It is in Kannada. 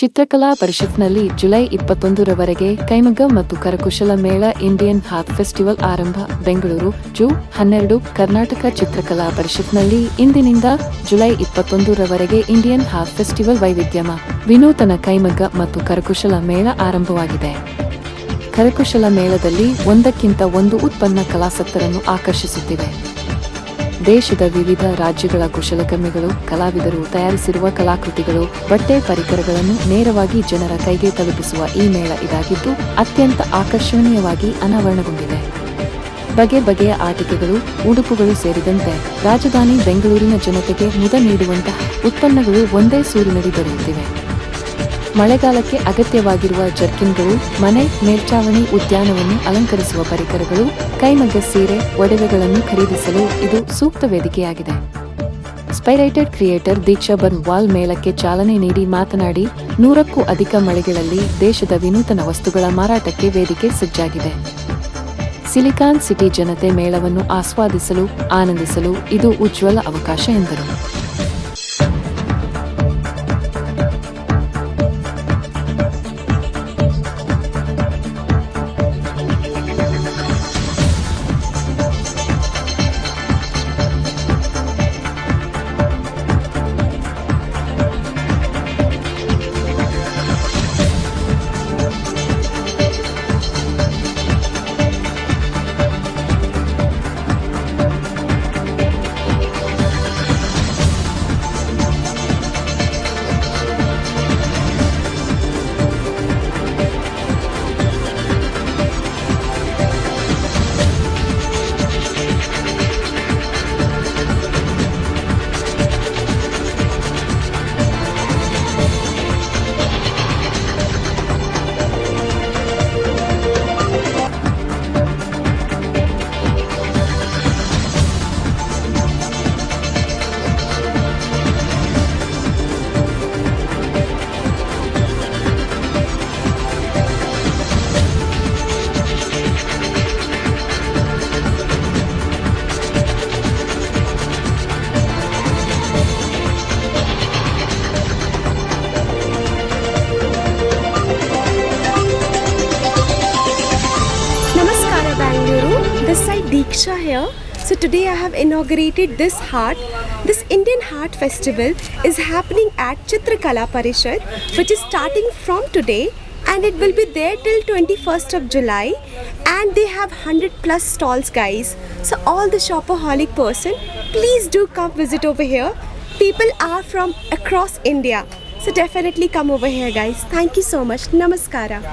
ಚಿತ್ರಕಲಾ ಪರಿಷತ್ನಲ್ಲಿ ಜುಲೈ ಇಪ್ಪತ್ತೊಂದರವರೆಗೆ ಕೈಮಗ್ಗ ಮತ್ತು ಕರಕುಶಲ ಮೇಳ ಇಂಡಿಯನ್ ಹಾತ್ ಫೆಸ್ಟಿವಲ್ ಆರಂಭ. ಬೆಂಗಳೂರು, ಜೂ ಹನ್ನೆರಡು, ಕರ್ನಾಟಕ ಚಿತ್ರಕಲಾ ಪರಿಷತ್ನಲ್ಲಿ ಇಂದಿನಿಂದ ಜುಲೈ ಇಪ್ಪತ್ತೊಂದರವರೆಗೆ ಇಂಡಿಯನ್ ಹಾತ್ ಫೆಸ್ಟಿವಲ್ ವೈವಿಧ್ಯಮ, ವಿನೂತನ ಕೈಮಗ್ಗ ಮತ್ತು ಕರಕುಶಲ ಮೇಳ ಆರಂಭವಾಗಿದೆ. ಕರಕುಶಲ ಮೇಳದಲ್ಲಿ ಒಂದಕ್ಕಿಂತ ಒಂದು ಉತ್ಪನ್ನ ಕಲಾಸಕ್ತರನ್ನು ಆಕರ್ಷಿಸುತ್ತಿವೆ. ದೇಶದ ವಿವಿಧ ರಾಜ್ಯಗಳ ಕುಶಲಕರ್ಮಿಗಳು, ಕಲಾವಿದರು, ತಯಾರಿಸಿರುವ ಕಲಾಕೃತಿಗಳು, ಬಟ್ಟೆ ಪರಿಕರಗಳನ್ನು ನೇರವಾಗಿ ಜನರ ಕೈಗೆ ತಲುಪಿಸುವ ಈ ಮೇಳ ಇದಾಗಿದ್ದು, ಅತ್ಯಂತ ಆಕರ್ಷಣೀಯವಾಗಿ ಅನಾವರಣಗೊಂಡಿದೆ. ಬಗೆ ಬಗೆಯ ಆಟಿಕೆಗಳು, ಉಡುಪುಗಳು ಸೇರಿದಂತೆ ರಾಜಧಾನಿ ಬೆಂಗಳೂರಿನ ಜನತೆಗೆ ಮುದ ನೀಡುವಂತಹ ಉತ್ಪನ್ನಗಳು ಒಂದೇ ಸೂರಿನಡಿ ದೊರೆಯುತ್ತಿವೆ. ಮಳೆಗಾಲಕ್ಕೆ ಅಗತ್ಯವಾಗಿರುವ ಜರ್ಕಿನ್ಗಳು, ಮನೆ, ಮೇಲ್ಚಾವಣಿ ಉದ್ಯಾನವನ್ನು ಅಲಂಕರಿಸುವ ಪರಿಕರಗಳು, ಕೈಮಗ್ಗ ಸೀರೆ, ಒಡವೆಗಳನ್ನು ಖರೀದಿಸಲು ಇದು ಸೂಕ್ತ ವೇದಿಕೆಯಾಗಿದೆ. ಸ್ಪೈರೈಟೆಡ್ ಕ್ರಿಯೇಟರ್ ದೀಕ್ಷಾ ವಾಲ್ ಮೇಳಕ್ಕೆ ಚಾಲನೆ ನೀಡಿ ಮಾತನಾಡಿ, ನೂರಕ್ಕೂ ಅಧಿಕ ಮಳೆಗಳಲ್ಲಿ ದೇಶದ ವಿನೂತನ ವಸ್ತುಗಳ ಮಾರಾಟಕ್ಕೆ ವೇದಿಕೆ ಸಜ್ಜಾಗಿದೆ. ಸಿಲಿಕಾನ್ ಸಿಟಿ ಜನತೆ ಮೇಳವನ್ನು ಆಸ್ವಾದಿಸಲು, ಆನಂದಿಸಲು ಇದು ಉಜ್ವಲ ಅವಕಾಶ ಎಂದರು. Bangalore. This side Diksha here. So today I have inaugurated this Heart. This Indian Heart Festival is happening at Chitrakala Parishad, which is starting from today and it will be there till 21st of July and they have 100 plus stalls guys. So all the shopaholic person, please do come visit over here. People are from across India. So definitely come over here guys. Thank you so much. Namaskara.